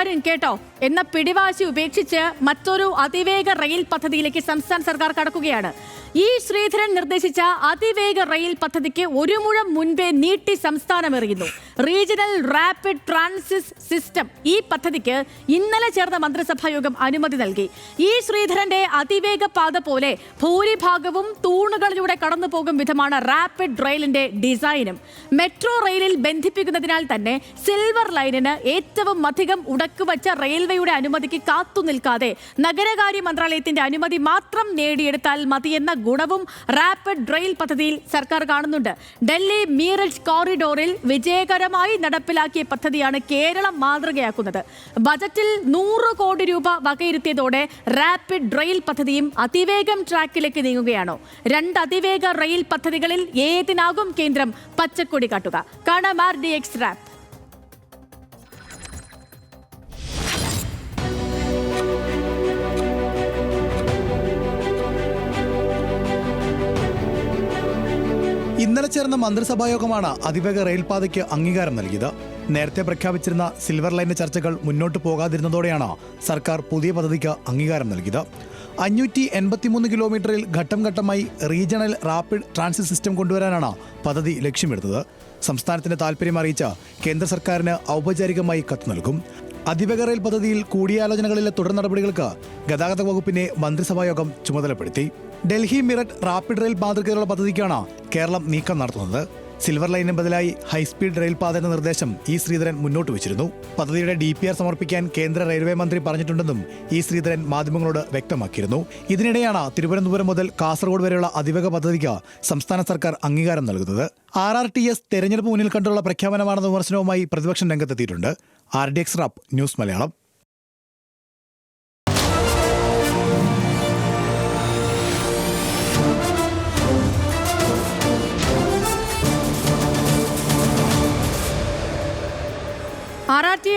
വരും കേട്ടോ. എന്ന പിടിവാശി ഉപേക്ഷിച്ച് മറ്റൊരു അതിവേഗ റെയിൽ പദ്ധതിയിലേക്ക് സംസ്ഥാന സർക്കാർ കടക്കുകയാണ്. ഈ ശ്രീധരൻ നിർദ്ദേശിച്ച അതിവേഗ റെയിൽ പദ്ധതിക്ക് ഒരു മുഴം മുൻപേ നീട്ടി സംസ്ഥാനമെറിയുന്നു റീജിയണൽ റാപ്പിഡ് ട്രാൻസിസ് സിസ്റ്റം ഈ പദ്ധതിക്ക് ഇന്നലെ ചേർന്ന മന്ത്രിസഭാ യോഗം അനുമതി നൽകി. ഈ ശ്രീധരന്റെ അതിവേഗ പാത പോലെ ഭൂരിഭാഗവും തൂണുകളിലൂടെ കടന്നു പോകും വിധമാണ് റാപ്പിഡ് റെയിലിന്റെ ഡിസൈനും. മെട്രോ റെയിലിൽ ബന്ധിപ്പിക്കുന്നതിനാൽ തന്നെ സിൽവർ ലൈനിന് ഏറ്റവും അധികം ഉടക്കുവച്ച റെയിൽവേയുടെ അനുമതിക്ക് കാത്തുനിൽക്കാതെ നഗരകാര്യ മന്ത്രാലയത്തിന്റെ അനുമതി മാത്രം നേടിയെടുത്താൽ മതിയെന്ന ഗുണവും റാപ്പിഡ് റെയിൽ പദ്ധതിയിൽ സർക്കാർ കാണുന്നുണ്ട്. ഡൽഹി മീററ്റ് കോറിഡോറിൽ വിജയകരമായി നടപ്പിലാക്കിയ പദ്ധതിയാണ് കേരളം മാതൃകയാക്കുന്നത്. ബജറ്റിൽ നൂറ് കോടി രൂപ വകയിരുത്തിയതോടെ റാപ്പിഡ് റെയിൽ പദ്ധതിയും അതിവേഗം ട്രാക്കിലേക്ക് നീങ്ങുകയാണോ. രണ്ട് അതിവേഗ റെയിൽ പദ്ധതികളിൽ ഏതിനാകും കേന്ദ്രം പച്ചക്കൊടി കാട്ടുക. കാണാം ആർ ഡി എക്സ് റാപ്പ് ഇന്നലെ ചേർന്ന മന്ത്രിസഭാ യോഗമാണ് അതിവേഗ റെയിൽപാതയ്ക്ക് അംഗീകാരം നൽകിയത്. നേരത്തെ പ്രഖ്യാപിച്ചിരുന്ന സിൽവർ ലൈനിന്റെ ചർച്ചകൾ മുന്നോട്ട് പോകാതിരുന്നതോടെയാണ് സർക്കാർ പുതിയ പദ്ധതിക്ക് അംഗീകാരം നൽകിയത്. അഞ്ഞൂറ്റി എൺപത്തിമൂന്ന് കിലോമീറ്ററിൽ ഘട്ടം ഘട്ടമായി റീജിയണൽ റാപ്പിഡ് ട്രാൻസിറ്റ് സിസ്റ്റം കൊണ്ടുവരാനാണ് പദ്ധതി ലക്ഷ്യമിടുന്നത്. സംസ്ഥാനത്തിന്റെ താൽപര്യം അറിയിച്ച കേന്ദ്ര സർക്കാരിന് ഔപചാരികമായി കത്ത് നൽകും. അതിവേഗ റെയിൽ പദ്ധതിയിൽ കൂടിയാലോചനകളിലെ തുടർ നടപടികൾക്ക് ഗതാഗത വകുപ്പിനെ മന്ത്രിസഭായോഗം ചുമതലപ്പെടുത്തി. ഡൽഹി മിററ്റ് റാപ്പിഡ് റെയിൽ മാതൃകയിലുള്ള പദ്ധതിക്കാണ് കേരളം നീക്കം നടത്തുന്നത്. സിൽവർ ലൈനിന് ബദലായി ഹൈസ്പീഡ് റെയിൽ പാത നിർദ്ദേശം ഇ ശ്രീധരൻ മുന്നോട്ട് വെച്ചിരുന്നു. പദ്ധതിയുടെ ഡി പി ആർ സമർപ്പിക്കാൻ കേന്ദ്ര റെയിൽവേ മന്ത്രി പറഞ്ഞിട്ടുണ്ടെന്നും ഇ ശ്രീധരൻ മാധ്യമങ്ങളോട് വ്യക്തമാക്കിയിരുന്നു. ഇതിനിടെയാണ് തിരുവനന്തപുരം മുതൽ കാസർഗോഡ് വരെയുള്ള അതിവേഗ പദ്ധതിക്ക് സംസ്ഥാന സർക്കാർ അംഗീകാരം നൽകുന്നത്. ആർ ആർ ടി എസ് തെരഞ്ഞെടുപ്പ് മുന്നിൽ കണ്ടുള്ള പ്രഖ്യാപനമാണെന്ന വിമർശനവുമായി പ്രതിപക്ഷം രംഗത്തെത്തിയിട്ടുണ്ട്. R D X rap news Malayalam.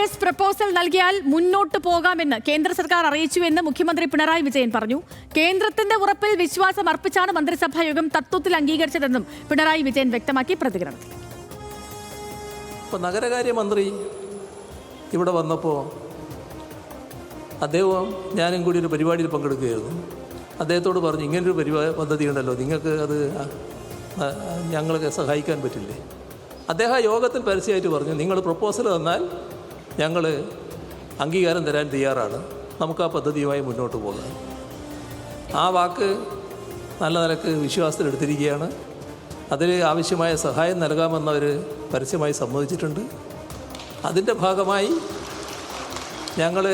S proposal നൽകിയാൽ മുന്നോട്ട് പോകാമെന്ന് കേന്ദ്ര സർക്കാർ അറിയിച്ചുവെന്ന് മുഖ്യമന്ത്രി പിണറായി വിജയൻ പറഞ്ഞു. കേന്ദ്രത്തിന്റെ ഉറപ്പിൽ വിശ്വാസം അർപ്പിച്ചാണ് മന്ത്രിസഭാ യോഗം തത്വത്തിൽ അംഗീകരിച്ചതെന്നും പിണറായി വിജയൻ വ്യക്തമാക്കി പ്രതികരണം. നഗരകാര്യമന്ത്രി ഇവിടെ വന്നപ്പോൾ അദ്ദേഹം ഞാനും കൂടി ഒരു പരിപാടിയിൽ പങ്കെടുക്കുകയായിരുന്നു. അദ്ദേഹത്തോട് പറഞ്ഞു ഇങ്ങനൊരു പരിപാടി പദ്ധതി ഉണ്ടല്ലോ നിങ്ങൾക്ക് അത് ഞങ്ങൾക്ക് സഹായിക്കാൻ പറ്റില്ലേ? അദ്ദേഹം യോഗത്തിൽ പരസ്യമായിട്ട് പറഞ്ഞു നിങ്ങൾ പ്രപ്പോസൽ തന്നാൽ ഞങ്ങൾ അംഗീകാരം തരാൻ തയ്യാറാണ്. നമുക്ക് ആ പദ്ധതിയുമായി മുന്നോട്ട് പോകാം. ആ വാക്ക് നല്ല നിലയ്ക്ക് വിശ്വാസത്തിലെടുത്തിരിക്കുകയാണ് അതിൽ ആവശ്യമായ സഹായം നൽകാമെന്ന് അവർ പരസ്യമായി സമ്മതിച്ചിട്ടുണ്ട്. അതിന്റെ ഭാഗമായി ഞങ്ങൾ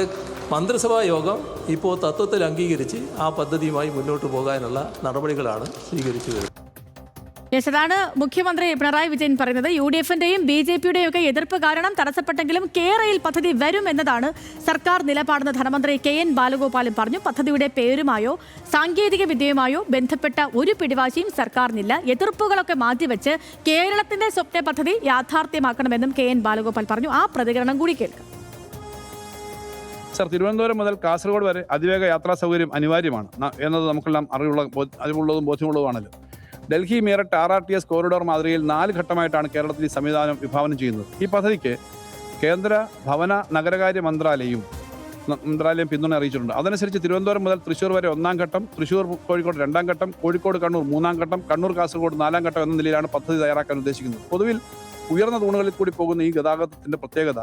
മന്ത്രിസഭാ യോഗം ഇപ്പോൾ തത്വത്തിൽ അംഗീകരിച്ച് ആ പദ്ധതിയുമായി മുന്നോട്ട് പോകാനുള്ള നടപടികളാണ് സ്വീകരിച്ചു വരുന്നത്. യെസ് അതാണ് മുഖ്യമന്ത്രി പിണറായി വിജയൻ പറയുന്നത്. യു ഡി എഫിന്റെയും ബി ജെ പിയുടെയും ഒക്കെ എതിർപ്പ് കാരണം തടസ്സപ്പെട്ടെങ്കിലും കേരയിൽ പദ്ധതി വരും എന്നതാണ് സർക്കാർ നിലപാടെന്ന് ധനമന്ത്രി കെ എൻ ബാലഗോപാലും പറഞ്ഞു. പദ്ധതിയുടെ പേരുമായോ സാങ്കേതിക വിദ്യയുമായോ ബന്ധപ്പെട്ട ഒരു പിടിവാശിയും സർക്കാരിനില്ല. എതിർപ്പുകളൊക്കെ മാറ്റിവെച്ച് കേരളത്തിന്റെ സ്വപ്ന പദ്ധതി യാഥാർത്ഥ്യമാക്കണമെന്നും കെ എൻ ബാലഗോപാൽ പറഞ്ഞു. ആ പ്രതികരണം കൂടി കേൾക്കാം. സർ തിരുവനന്തപുരം മുതൽ കാസർഗോഡ് വരെ അതിവേഗ യാത്രാ സൗകര്യം അനിവാര്യമാണ്. എന്നത് നമുക്കെല്ലാം അറിവുള്ള അറിവുള്ളതും ബോധ്യമുള്ളതുമാണല്ലോ. Delhi Meerut R R T S corridor മാതൃകയിൽ നാല് ഘട്ടമായിട്ടാണ് കേരളത്തിൽ ഈ സംവിധാനം വിഭാവനം ചെയ്യുന്നത്. ഈ പദ്ധതിക്ക് കേന്ദ്ര ഭവന നഗരകാര്യ മന്ത്രാലയവും മന്ത്രാലയം പിന്തുണ അറിയിച്ചിട്ടുണ്ട്. അതനുസരിച്ച് തിരുവനന്തപുരം മുതൽ തൃശ്ശൂർ വരെ ഒന്നാം ഘട്ടം തൃശ്ശൂർ കോഴിക്കോട് രണ്ടാം ഘട്ടം കോഴിക്കോട് കണ്ണൂർ മൂന്നാം ഘട്ടം കണ്ണൂർ കാസർഗോഡ് നാലാം ഘട്ടം എന്ന നിലയിലാണ് പദ്ധതി തയ്യാറാക്കാൻ ഉദ്ദേശിക്കുന്നത്. പൊതുവിൽ ഉയർന്ന തൂണുകളിൽ കൂടി പോകുന്ന ഈ ഗതാഗതത്തിന്റെ പ്രത്യേകത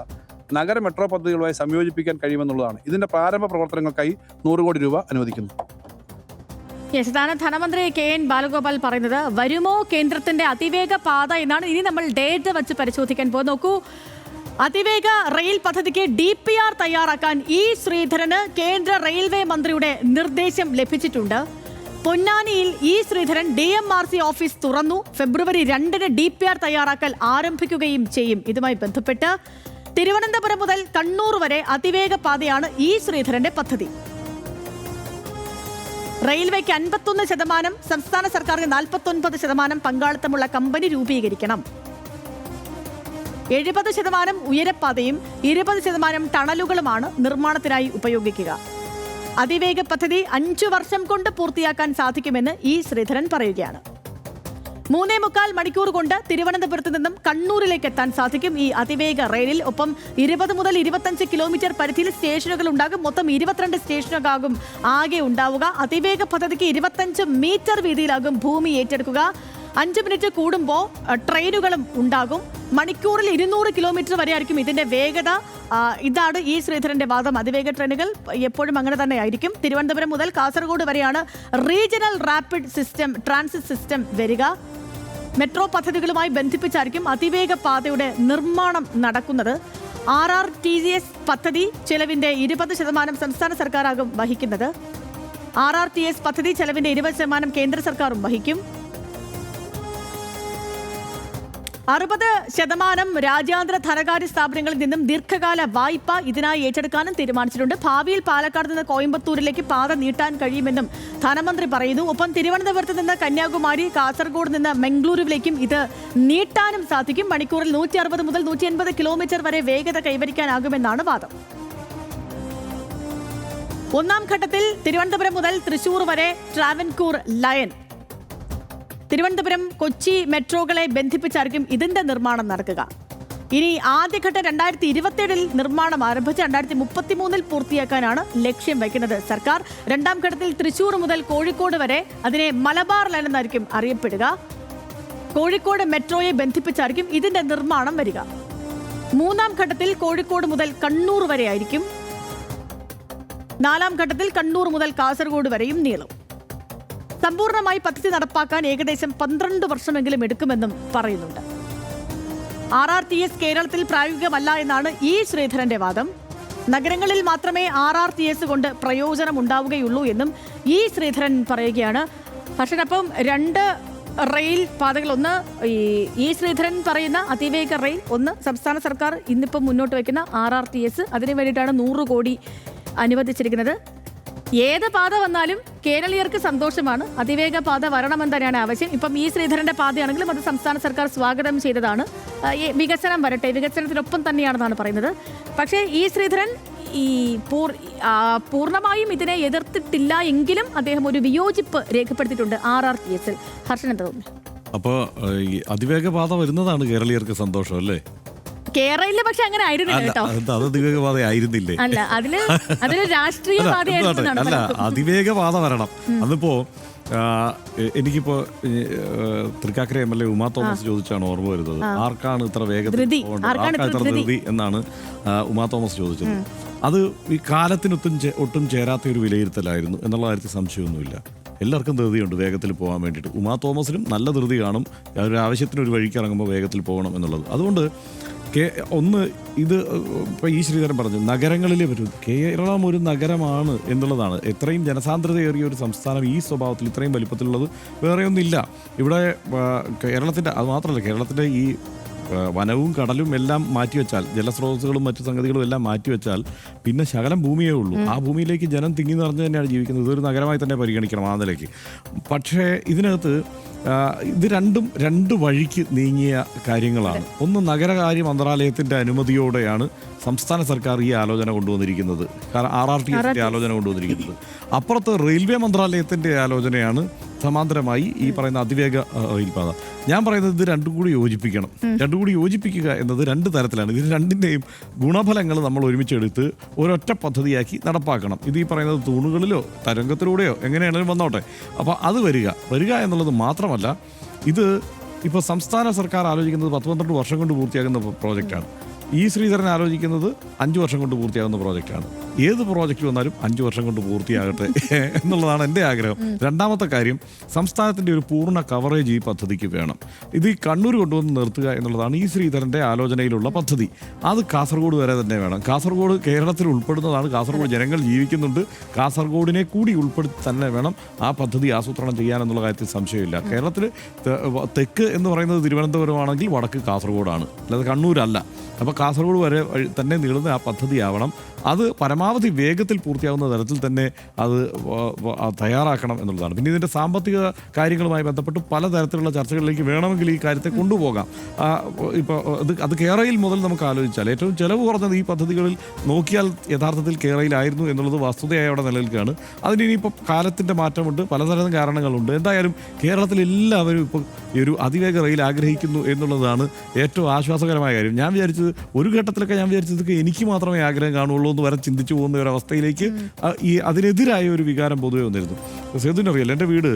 നഗര മെട്രോ പദ്ധതികളുമായി സംയോജിപ്പിക്കാൻ കഴിയുമെന്നുള്ളതാണ്. ഇതിന്റെ പ്രാരംഭ പ്രവർത്തനങ്ങൾക്കായി നൂറ് കോടി രൂപ അനുവദിക്കുന്നു. യെസ് ധനമന്ത്രി കെ എൻ ബാലഗോപാൽ പറയുന്നത്. വരുമോ കേന്ദ്രത്തിന്റെ അതിവേഗ പാത എന്നാണ് ഇനി നമ്മൾ ഡേറ്റ് വെച്ച് പരിശോധിക്കാൻ പോകുന്നത് നോക്കൂ അതിവേഗ റെയിൽ പദ്ധതിക്ക് ഡി പി ആർ തയ്യാറാക്കാൻ ഇ ശ്രീധരന് കേന്ദ്ര റെയിൽവേ മന്ത്രിയുടെ നിർദ്ദേശം ലഭിച്ചിട്ടുണ്ട്. പൊന്നാനിയിൽ E Sreedharan D M R C office തുറന്നു. ഫെബ്രുവരി രണ്ടിന് ഡി പി ആർ തയ്യാറാക്കൽ ആരംഭിക്കുകയും ചെയ്യും. ഇതുമായി ബന്ധപ്പെട്ട് തിരുവനന്തപുരം മുതൽ കണ്ണൂർ വരെ അതിവേഗ പാതയാണ് ഇ ശ്രീധരന്റെ പദ്ധതി. റെയിൽവേക്ക് അൻപത്തൊന്ന് ശതമാനം സംസ്ഥാന സർക്കാരിന് നാൽപ്പത്തൊൻപത് ശതമാനം പങ്കാളിത്തമുള്ള കമ്പനി രൂപീകരിക്കണം. എഴുപത് ശതമാനം ഉയരപ്പാതയും ഇരുപത് ശതമാനം ടണലുകളുമാണ് നിർമ്മാണത്തിനായി ഉപയോഗിക്കുക. അതിവേഗ പദ്ധതി അഞ്ചു വർഷം കൊണ്ട് പൂർത്തിയാക്കാൻ സാധിക്കുമെന്ന് ഇ ശ്രീധരൻ പറയുകയാണ്. മൂന്നേ മുക്കാൽ മണിക്കൂർ കൊണ്ട് തിരുവനന്തപുരത്ത് നിന്നും കണ്ണൂരിലേക്ക് എത്താൻ സാധിക്കും ഈ അതിവേഗ റെയിലിൽ. ഒപ്പം ഇരുപത് മുതൽ ഇരുപത്തഞ്ച് കിലോമീറ്റർ പരിധിയിൽ സ്റ്റേഷനുകൾ ഉണ്ടാകും. മൊത്തം ഇരുപത്തിരണ്ട് സ്റ്റേഷനുകളാകും ആകെ ഉണ്ടാവുക. അതിവേഗ പദ്ധതിക്ക് ഇരുപത്തഞ്ച് മീറ്റർ വീതിയിലാകും ഭൂമി ഏറ്റെടുക്കുക. അഞ്ച് മിനിറ്റ് കൂടുമ്പോൾ ട്രെയിനുകളും ഉണ്ടാകും. മണിക്കൂറിൽ ഇരുന്നൂറ് കിലോമീറ്റർ വരെ ആയിരിക്കും ഇതിന്റെ വേഗത. ഇതാണ് ഈ ശ്രീധരന്റെ വാദം. അതിവേഗ ട്രെയിനുകൾ എപ്പോഴും അങ്ങനെ തന്നെ ആയിരിക്കും. തിരുവനന്തപുരം മുതൽ കാസർഗോഡ് വരെയാണ് regional rapid system transit system വരിക. മെട്രോ പദ്ധതികളുമായി ബന്ധിപ്പിച്ചായിരിക്കും അതിവേഗ പാതയുടെ നിർമ്മാണം നടക്കുന്നത്. R R T G S പദ്ധതി ചെലവിന്റെ ഇരുപത് ശതമാനം സംസ്ഥാന സർക്കാരാകും വഹിക്കുന്നത്. ആർ ആർ ടി എസ് പദ്ധതി ചെലവിന്റെ ഇരുപത് ശതമാനം കേന്ദ്ര സർക്കാരും വഹിക്കും. അറുപത് ശതമാനം രാജ്യാന്തര ധനകാര്യ സ്ഥാപനങ്ങളിൽ നിന്നും ദീർഘകാല വായ്പ ഇതിനായി ഏറ്റെടുക്കാനും തീരുമാനിച്ചിട്ടുണ്ട്. ഭാവിയിൽ പാലക്കാട് നിന്ന് കോയമ്പത്തൂരിലേക്ക് പാത നീട്ടാൻ കഴിയുമെന്നും ധനമന്ത്രി പറയുന്നു. ഒപ്പം തിരുവനന്തപുരത്ത് നിന്ന് കന്യാകുമാരി കാസർഗോഡ് നിന്ന് മംഗളൂരുവിലേക്കും ഇത് നീട്ടാനും സാധിക്കും. മണിക്കൂറിൽ നൂറ്റി അറുപത് മുതൽ നൂറ്റി എൺപത് കിലോമീറ്റർ വരെ വേഗത കൈവരിക്കാനാകുമെന്നാണ് വാദം. ഒന്നാം ഘട്ടത്തിൽ തിരുവനന്തപുരം മുതൽ തൃശൂർ വരെ ട്രാവൻകൂർ ലയൻ തിരുവനന്തപുരം കൊച്ചി മെട്രോകളെ ബന്ധിപ്പിച്ചായിരിക്കും ഇതിന്റെ നിർമ്മാണം നടക്കുക. ഇനി ആദ്യഘട്ടം രണ്ടായിരത്തി ഇരുപത്തിയേഴിൽ നിർമ്മാണം ആരംഭിച്ച് രണ്ടായിരത്തി മുപ്പത്തിമൂന്നിൽ പൂർത്തിയാക്കാനാണ് ലക്ഷ്യം വയ്ക്കുന്നത് സർക്കാർ. രണ്ടാം ഘട്ടത്തിൽ തൃശൂർ മുതൽ കോഴിക്കോട് വരെ അതിനെ മലബാർ ലൈൻ എന്നായിരിക്കും അറിയപ്പെടുക. കോഴിക്കോട് മെട്രോയെ ബന്ധിപ്പിച്ചായിരിക്കും ഇതിന്റെ നിർമ്മാണം വരിക. മൂന്നാം ഘട്ടത്തിൽ കോഴിക്കോട് മുതൽ കണ്ണൂർ വരെ ആയിരിക്കും നാലാം ഘട്ടത്തിൽ കണ്ണൂർ മുതൽ കാസർഗോഡ് വരെയും നീളും. സമ്പൂർണമായി പദ്ധതി നടപ്പാക്കാൻ ഏകദേശം പന്ത്രണ്ട് വർഷമെങ്കിലും എടുക്കുമെന്നും പറയുന്നുണ്ട്. ആർ ആർ ടി എസ് കേരളത്തിൽ പ്രായോഗികമല്ല എന്നാണ് ഇ ശ്രീധരന്റെ വാദം. നഗരങ്ങളിൽ മാത്രമേ ആർ ആർ ടി എസ് കൊണ്ട് പ്രയോജനം ഉണ്ടാവുകയുള്ളൂ എന്നും ഇ ശ്രീധരൻ പറയുകയാണ്. പക്ഷേ അപ്പം രണ്ട് റെയിൽ പാതകൾ ഒന്ന് ഈ ഇ ശ്രീധരൻ പറയുന്ന അതിവേഗ റെയിൽ ഒന്ന് സംസ്ഥാന സർക്കാർ ഇന്നിപ്പം മുന്നോട്ട് വയ്ക്കുന്ന ആർ ആർ ടി എസ്. അതിനു വേണ്ടിയിട്ടാണ് നൂറ് കോടി അനുവദിച്ചിരിക്കുന്നത്. ഏത് പാത വന്നാലും കേരളീയർക്ക് സന്തോഷമാണ്. അതിവേഗ പാത വരണമെന്ന് തന്നെയാണ് ആവശ്യം. ഇപ്പം ഈ ശ്രീധരന്റെ പാതയാണെങ്കിലും അത് സംസ്ഥാന സർക്കാർ സ്വാഗതം ചെയ്തതാണ്. വികസനം വരട്ടെ വികസനത്തിനൊപ്പം തന്നെയാണെന്നാണ് പറയുന്നത്. പക്ഷേ ഈ ശ്രീധരൻ ഈ പൂർ പൂർണമായും ഇതിനെ എതിർത്തിട്ടില്ല എങ്കിലും അദ്ദേഹം ഒരു വിയോജിപ്പ് രേഖപ്പെടുത്തിയിട്ടുണ്ട് ആർ ആർ ടി എസിൽ. ഹർഷൻ എന്താ തോന്നുന്നു അപ്പോൾ അതിവേഗ പാത വരുന്നതാണ് കേരളീയർക്ക് സന്തോഷം അല്ലേ? കേരളയിൽ പക്ഷെ അങ്ങനെ ആയിരുന്നില്ല കേട്ടോ. അത് ആയിരുന്നില്ലേ? അല്ല അതിൽ അതിൽ രാഷ്ട്രീയ അല്ല, പാതയായിരുന്നു എന്താണ്? എന്നാണ് അല്ല പലർക്കും. അതിവേഗ വരണം. അതിപ്പോ ആ, എ- എനിക്കിപ്പോ Thrikkakara M L A Uma Thomas ചോദിച്ചാണ് ഓർമ്മ വരുന്നത്. ആർക്കാണ് ഇത്ര വേഗത്തിൽ ധൃതി. പോകേണ്ടത്? ആർക്കാണ് ആർക്കാണ് ഇത്ര ഇത്ര ധൃതി? ധൃതി എന്നാണ് ആ, ഉമാ തോമസ് ചോദിച്ചത്. അത് ഈ കാലത്തിനൊട്ടും ചേ- ഒട്ടും ചേരാത്ത ഒരു വിലയിരുത്തലായിരുന്നു എന്നുള്ള കാര്യത്തിൽ സംശയമൊന്നുമില്ല. എല്ലാവർക്കും ധൃതിയുണ്ട് വേഗത്തിൽ പോകാൻ വേണ്ടിയിട്ട്. ഉമാ തോമസിനും നല്ല ധൃതി കാണും. ഒരു ആവശ്യത്തിന് ഒരു വഴിക്ക് ഇറങ്ങുമ്പോൾ വേഗത്തിൽ പോകണം എന്നുള്ളത്. അതുകൊണ്ട് കേ- ഒന്ന് ഇത് ഇപ്പൊ ഈ ശ്രീധരൻ പറഞ്ഞു നഗരങ്ങളിൽ വരും കേരളം ഒരു നഗരമാണ് എന്നുള്ളതാണ്. എത്രയും ജനസാന്ദ്രതയേറിയ ഒരു സംസ്ഥാനം ഈ സ്വഭാവത്തിൽ ഇത്രയും വലിപ്പത്തിലുള്ളത് വേറെ ഒന്നുമില്ല. ഇവിടെ കേരളത്തിന്റെ കേരളത്തിന്റെ അത് മാത്രമല്ല കേരളത്തിന്റെ ഈ വനവും കടലും എല്ലാം മാറ്റിവെച്ചാൽ ജലസ്രോതസ്സുകളും മറ്റു സംഗതികളും എല്ലാം മാറ്റിവെച്ചാൽ പിന്നെ ശകലം ഭൂമിയേ ഉള്ളൂ. ആ ഭൂമിയിലേക്ക് ജനം തിങ്ങി നിറഞ്ഞു തന്നെയാണ് ജീവിക്കുന്നത്. ഇതൊരു നഗരമായി തന്നെ പരിഗണിക്കണം ആ നിലയ്ക്ക്. പക്ഷേ ഇതിനകത്ത് ഇത് രണ്ടും രണ്ട് വഴിക്ക് നീങ്ങിയ കാര്യങ്ങളാണ്. ഒന്ന് നഗരകാര്യ മന്ത്രാലയത്തിന്റെ അനുമതിയോടെയാണ് സംസ്ഥാന സർക്കാർ ഈ ആലോചന കൊണ്ടുവന്നിരിക്കുന്നത്. കാരണം ആർ ആർ ടി എസിന്റെ ആലോചന കൊണ്ടുവന്നിരിക്കുന്നത്. അപ്പുറത്ത് റെയിൽവേ മന്ത്രാലയത്തിന്റെ ആലോചനയാണ് സമാന്തരമായി ഈ പറയുന്ന അതിവേഗ റെയിൽപാത ഞാൻ പറയുന്നത് ഇത് രണ്ടും കൂടി യോജിപ്പിക്കണം. രണ്ടും കൂടി യോജിപ്പിക്കുക എന്നത് രണ്ട് തരത്തിലാണ്. ഇതിന് രണ്ടിന്റെയും ഗുണഫലങ്ങൾ നമ്മൾ ഒരുമിച്ചെടുത്ത് ഒരൊറ്റ പദ്ധതിയാക്കി നടപ്പാക്കണം. ഇത് ഈ പറയുന്നത് തൂണുകളിലോ തരംഗത്തിലൂടെയോ എങ്ങനെയാണെങ്കിലും വന്നോട്ടെ. അപ്പോൾ അത് വരിക. വരിക എന്നുള്ളത് മാത്രമല്ല ഇത് ഇപ്പോൾ സംസ്ഥാന സർക്കാർ ആലോചിക്കുന്നത് പത്ത് പന്ത്രണ്ട് വർഷം കൊണ്ട് പൂർത്തിയാകുന്ന പ്രോജക്റ്റാണ്. ഈ ശ്രീധരൻ ആലോചിക്കുന്നത് അഞ്ച് വർഷം കൊണ്ട് പൂർത്തിയാകുന്ന പ്രോജക്റ്റാണ്. ഏത് പ്രോജക്റ്റ് വന്നാലും അഞ്ച് വർഷം കൊണ്ട് പൂർത്തിയാകട്ടെ എന്നുള്ളതാണ് എന്റെ ആഗ്രഹം. രണ്ടാമത്തെ കാര്യം സംസ്ഥാനത്തിന്റെ ഒരു പൂർണ കവറേജ് ഈ പദ്ധതിക്ക് വേണം. ഇത് ഈ കണ്ണൂർ കൊണ്ടുവന്ന് നിർത്തുക എന്നുള്ളതാണ് ഈ ശ്രീധരന്റെ ആലോചനയിലുള്ള പദ്ധതി. അത് കാസർഗോഡ് വരെ തന്നെ വേണം. കാസർഗോഡ് കേരളത്തിൽ ഉൾപ്പെടുന്നതാണ്. കാസർഗോഡ് ജനങ്ങൾ ജീവിക്കുന്നുണ്ട്. കാസർഗോഡിനെ കൂടി ഉൾപ്പെടുത്തി തന്നെ വേണം ആ പദ്ധതി ആസൂത്രണം ചെയ്യാനെന്നുള്ള കാര്യത്തിൽ സംശയമില്ല. കേരളത്തിൽ തെക്ക് എന്ന് പറയുന്നത് തിരുവനന്തപുരമാണെങ്കിൽ വടക്ക് കാസർഗോഡാണ്. അല്ലാതെ കണ്ണൂരല്ല. അപ്പോൾ കാസർഗോഡ് വരെ തന്നെ നീളുന്ന ആ പദ്ധതിയാവണം. അത് പരമാവധി വേഗത്തിൽ പൂർത്തിയാവുന്ന തരത്തിൽ തന്നെ അത് തയ്യാറാക്കണം എന്നുള്ളതാണ്. പിന്നെ ഇതിന്റെ സാമ്പത്തിക കാര്യങ്ങളുമായി ബന്ധപ്പെട്ട് പലതരത്തിലുള്ള ചർച്ചകളിലേക്ക് വേണമെങ്കിൽ ഈ കാര്യത്തെ കൊണ്ടുപോകാം. ഇപ്പോൾ അത് അത് കേരളയിൽ മുതൽ നമുക്ക് ആലോചിച്ചാൽ ഏറ്റവും ചിലവ് കുറഞ്ഞത് ഈ പദ്ധതികളിൽ നോക്കിയാൽ യഥാർത്ഥത്തിൽ കേരളയിലായിരുന്നു എന്നുള്ളത് വസ്തുതയായി അവിടെ നിലനിൽക്കുകയാണ്. അതിന് ഇനിയിപ്പോൾ കാലത്തിന്റെ മാറ്റമുണ്ട് പലതരം കാരണങ്ങളുണ്ട്. എന്തായാലും കേരളത്തിൽ എല്ലാവരും ഇപ്പോൾ ഈ ഒരു അതിവേഗ റെയിൽ ആഗ്രഹിക്കുന്നു എന്നുള്ളതാണ് ഏറ്റവും ആശ്വാസകരമായ കാര്യം. ഞാൻ വിചാരിച്ചത് ഒരു ഘട്ടത്തിലൊക്കെ ഞാൻ വിചാരിച്ചത് എനിക്ക് മാത്രമേ ആഗ്രഹം കാണുള്ളൂ എന്ന് വരെ ചിന്തിച്ചു പോകുന്ന ഒരു അവസ്ഥയിലേക്ക് ഈ അതിനെതിരായ ഒരു വികാരം പൊതുവെ വന്നിരുന്നു. സേതുവിനറിയാലോ എന്റെ വീട്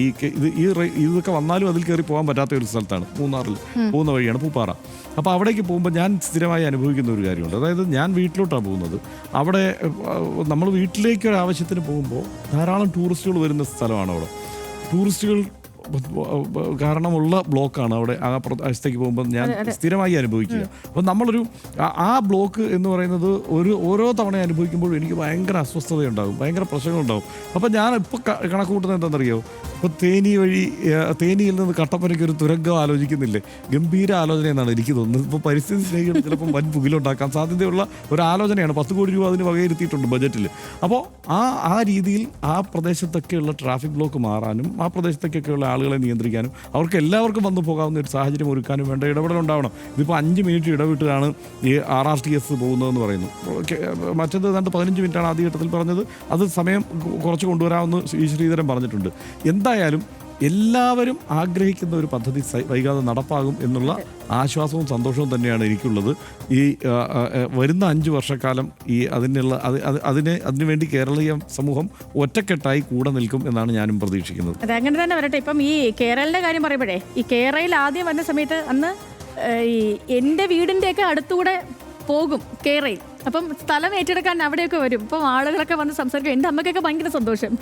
ഈ ഇത് ഈ ഇതൊക്കെ വന്നാലും അതിൽ കയറി പോകാൻ പറ്റാത്ത ഒരു സ്ഥലത്താണ് മൂന്നാറിൽ പോകുന്ന വഴിയാണ് പൂപ്പാറ. അപ്പോൾ അവിടേക്ക് പോകുമ്പോൾ ഞാൻ സ്ഥിരമായി അനുഭവിക്കുന്ന ഒരു കാര്യമുണ്ട്. അതായത് ഞാൻ വീട്ടിലോട്ടാണ് പോകുന്നത്. അവിടെ നമ്മൾ വീട്ടിലേക്ക് ഒരു ആവശ്യത്തിന് പോകുമ്പോൾ ധാരാളം ടൂറിസ്റ്റുകൾ വരുന്ന സ്ഥലമാണ് അവിടെ. ടൂറിസ്റ്റുകൾ കാരണമുള്ള ബ്ലോക്കാണ് അവിടെ ആ പ്രദേശത്തേക്ക് പോകുമ്പോൾ ഞാൻ സ്ഥിരമായി അനുഭവിക്കുക. അപ്പം നമ്മളൊരു ആ- ആ ബ്ലോക്ക് എന്ന് പറയുന്നത് ഒരു ഓരോ തവണ അനുഭവിക്കുമ്പോഴും എനിക്ക് ഭയങ്കര അസ്വസ്ഥതയുണ്ടാകും ഭയങ്കര പ്രശ്നങ്ങളുണ്ടാകും. അപ്പം ഞാൻ ഇപ്പോൾ കണക്ക് കൂട്ടുന്നത് എന്താണെന്നറിയോ? ഇപ്പോൾ തേനി വഴി തേനിയിൽ നിന്ന് കട്ടപ്പനയ്ക്ക് ഒരു തുരങ്കം ആലോചിക്കുന്നില്ലേ? ഗംഭീര ആലോചന എന്നാണ് എനിക്ക് തോന്നുന്നത്. ഇപ്പോൾ പരിസ്ഥിതി സ്നേഹികൾ ചിലപ്പം വൻ പുകിലുണ്ടാക്കാൻ സാധ്യതയുള്ള ഒരു ആലോചനയാണ് പത്ത് കോടി രൂപ അതിന് വകയിരുത്തിയിട്ടുണ്ട് ബജറ്റിൽ അപ്പോൾ ആ ആ രീതിയിൽ ആ പ്രദേശത്തൊക്കെയുള്ള ട്രാഫിക് ബ്ലോക്ക് മാറാനും ആ പ്രദേശത്തൊക്കെയുള്ള ആളുകളെ നിയന്ത്രിക്കാനും അവർക്ക് എല്ലാവർക്കും വന്നു പോകാവുന്ന ഒരു സാഹചര്യം ഒരുക്കാനും വേണ്ട ഇടപെടലുണ്ടാവണം ഇതിപ്പോൾ അഞ്ച് മിനിറ്റ് ഇടവിട്ടാണ് ഈ ആർ ആർ ടി എസ് പോകുന്നതെന്ന് പറയുന്നു. മറ്റത് ഏതാണ്ട് പതിനഞ്ച് മിനിറ്റാണ് ആദ്യഘട്ടത്തിൽ പറഞ്ഞത്. അത് സമയം കുറച്ച് കൊണ്ടുവരാമെന്ന് ശ്രീ ശ്രീധരൻ പറഞ്ഞിട്ടുണ്ട്. എന്തായാലും എല്ലാവരും ആഗ്രഹിക്കുന്ന ഒരു പദ്ധതി വൈകാതെ നടപ്പാകും എന്നുള്ള ആശ്വാസവും സന്തോഷവും തന്നെയാണ് എനിക്കുള്ളത്. ഈ വരുന്ന അഞ്ച് വർഷക്കാലം ഈ അതിനുള്ള അത് അത് അതിന് അതിനുവേണ്ടി കേരളീയ സമൂഹം ഒറ്റക്കെട്ടായി കൂടെ നിൽക്കും എന്നാണ് ഞാനും പ്രതീക്ഷിക്കുന്നത്. അതെ അങ്ങനെ തന്നെ വരട്ടെ. ഇപ്പം ഈ കേരളിന്റെ കാര്യം പറയുമ്പോഴേ ഈ കേരളയിൽ ആദ്യം വന്ന സമയത്ത് അന്ന് ഈ എന്റെ വീടിന്റെയൊക്കെ അടുത്തുകൂടെ പോകും കേരളയിൽ അപ്പം സ്ഥലം ഏറ്റെടുക്കാൻ അവിടെയൊക്കെ വരും. ഇപ്പം ആളുകളൊക്കെ വന്ന് സംസാരിക്കും. എന്റെ അമ്മയ്ക്കൊക്കെ ഭയങ്കര സന്തോഷം.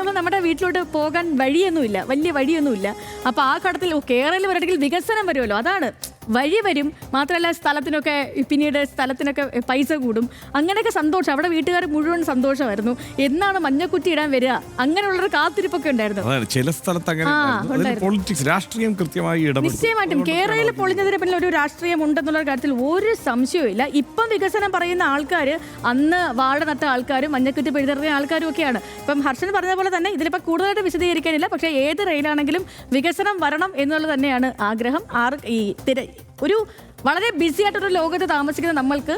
ഒന്നും നമ്മുടെ വീട്ടിലോട്ട് പോകാൻ വഴിയൊന്നുമില്ല. വലിയ വഴിയൊന്നുമില്ല. അപ്പോൾ ആ ഘട്ടത്തിൽ കേരളം വരണമെങ്കിൽ വികസനം വരുമല്ലോ. അതാണ്. വഴി വരും മാത്രമല്ല സ്ഥലത്തിനൊക്കെ പിന്നീട് സ്ഥലത്തിനൊക്കെ പൈസ കൂടും. അങ്ങനെയൊക്കെ സന്തോഷം. അവിടെ വീട്ടുകാർ മുഴുവൻ സന്തോഷമായിരുന്നു. എന്നാണ് മഞ്ഞക്കുറ്റി ഇടാൻ വരിക. അങ്ങനെയുള്ളൊരു കാത്തിരിപ്പൊക്കെ ഉണ്ടായിരുന്നു. ചില സ്ഥലത്ത് അങ്ങനെ. പൊളിറ്റിക്സ് രാഷ്ട്രീയം കൃത്യമായി നിശ്ചയമായിട്ടും കേരളയിൽ പൊളിഞ്ഞതിന് പിന്നിൽ ഒരു രാഷ്ട്രീയം ഉണ്ടെന്നുള്ള കാര്യത്തിൽ ഒരു സംശയവും ഇല്ല. ഇപ്പം വികസനം പറയുന്ന ആൾക്കാർ അന്ന് വാഴ നട്ട ആൾക്കാരും മഞ്ഞക്കുറ്റി പിഴുതെറിയ ആൾക്കാരും ഒക്കെയാണ്. ഇപ്പം ഹർഷൻ പറഞ്ഞ പോലെ തന്നെ ഇതിലിപ്പോൾ കൂടുതലായിട്ട് വിശദീകരിക്കാനില്ല. പക്ഷേ ഏത് റെയിലാണെങ്കിലും വികസനം വരണം എന്നുള്ളത് തന്നെയാണ് ആഗ്രഹം. ആർ ഈ തിര ഒരു വളരെ ബിസി ആയിട്ടൊരു ലോകത്ത് താമസിക്കുന്ന നമ്മൾക്ക്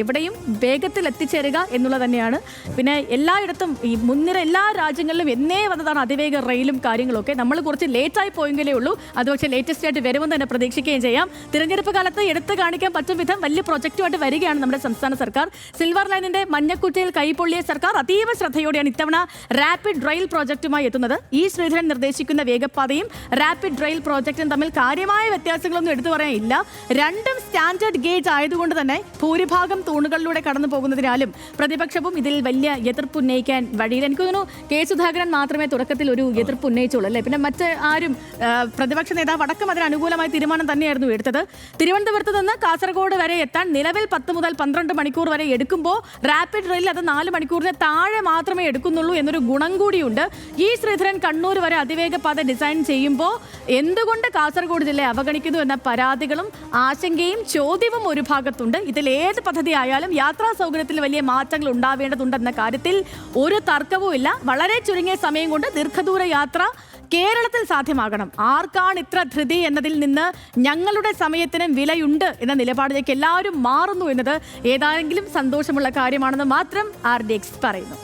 എവിടെയും വേഗത്തിൽ എത്തിച്ചേരുക എന്നുള്ളത് തന്നെയാണ്. പിന്നെ എല്ലായിടത്തും ഈ മുൻനിര എല്ലാ രാജ്യങ്ങളിലും എന്നേ വന്നതാണ് അതിവേഗ റെയിലും കാര്യങ്ങളൊക്കെ. നമ്മൾ കുറച്ച് ലേറ്റായി പോയെങ്കിലേ ഉള്ളൂ. അത് പക്ഷേ ലേറ്റസ്റ്റ് ആയിട്ട് വരുമെന്ന് തന്നെ പ്രതീക്ഷിക്കുകയും ചെയ്യാം. തിരഞ്ഞെടുപ്പ് കാലത്ത് എടുത്തു കാണിക്കാൻ പറ്റും വിധം വലിയ പ്രൊജക്റ്റുമായിട്ട് വരികയാണ് നമ്മുടെ സംസ്ഥാന സർക്കാർ. സിൽവർ ലൈനിന്റെ മഞ്ഞക്കുറ്റയിൽ കൈപ്പൊള്ളിയ സർക്കാർ അതീവ ശ്രദ്ധയോടെയാണ് ഇത്തവണ റാപ്പിഡ് റെയിൽ പ്രോജക്റ്റുമായി എത്തുന്നത്. ഈ ശ്രീധരൻ നിർദ്ദേശിക്കുന്ന വേഗപ്പാതയും റാപ്പിഡ് റെയിൽ പ്രോജക്റ്റും തമ്മിൽ കാര്യമായ വ്യത്യാസങ്ങളൊന്നും എടുത്തു പറയാനില്ല രണ്ടും സ്റ്റാൻഡേർഡ് ഗേജ് ആയതുകൊണ്ട് തന്നെ ഭൂരിഭാഗം തൂണുകളിലൂടെ കടന്നു പോകുന്നതിനാലും പ്രതിപക്ഷവും ഇതിൽ വലിയ എതിർപ്പ് ഉന്നയിക്കാൻ വഴിയില്ല. എനിക്ക് തോന്നുന്നു കെ സുധാകരൻ മാത്രമേ തുടക്കത്തിൽ ഒരു എതിർപ്പ് ഉന്നയിച്ചുള്ളൂ അല്ലേ? പിന്നെ മറ്റ് ആരും പ്രതിപക്ഷ നേതാവ് അടക്കം അതിന് അനുകൂലമായ തീരുമാനം തന്നെയായിരുന്നു എടുത്തത്. തിരുവനന്തപുരത്ത് നിന്ന് കാസർഗോഡ് വരെ എത്താൻ നിലവിൽ പത്ത് മുതൽ പന്ത്രണ്ട് മണിക്കൂർ വരെ എടുക്കുമ്പോൾ റാപ്പിഡ് റെയിൽ അത് നാല് മണിക്കൂറിന് താഴെ മാത്രമേ എടുക്കുന്നുള്ളൂ എന്നൊരു ഗുണം കൂടിയുണ്ട്. ഈ ശ്രീധരൻ കണ്ണൂർ വരെ അതിവേഗ പാത ഡിസൈൻ ചെയ്യുമ്പോൾ എന്തുകൊണ്ട് കാസർഗോഡ് ജില്ലയെ അവഗണിക്കുന്നു എന്ന പരാതികളും ആശങ്കയും ചോദ്യവും ഒരു ഭാഗത്തുണ്ട്. ഇതിൽ ഏത് പദ്ധതി ആയാലും യാത്രാ സൗകര്യത്തിൽ വലിയ മാറ്റങ്ങൾ ഉണ്ടാവേണ്ടതുണ്ടെന്ന കാര്യത്തിൽ ഒരു തർക്കവും ഇല്ല. വളരെ ചുരുങ്ങിയ സമയം കൊണ്ട് ദീർഘദൂര യാത്ര കേരളത്തിൽ സാധ്യമാകണം. ആർക്കാണ് ഇത്ര ധൃതി എന്നതിൽ നിന്ന് ഞങ്ങളുടെ സമയത്തിനും വിലയുണ്ട് എന്ന നിലപാടിലേക്ക് എല്ലാവരും മാറുന്നു എന്നത് ഏതായെങ്കിലും സന്തോഷമുള്ള കാര്യമാണെന്ന് മാത്രം ആർ ഡി എക്സ് പറയുന്നു.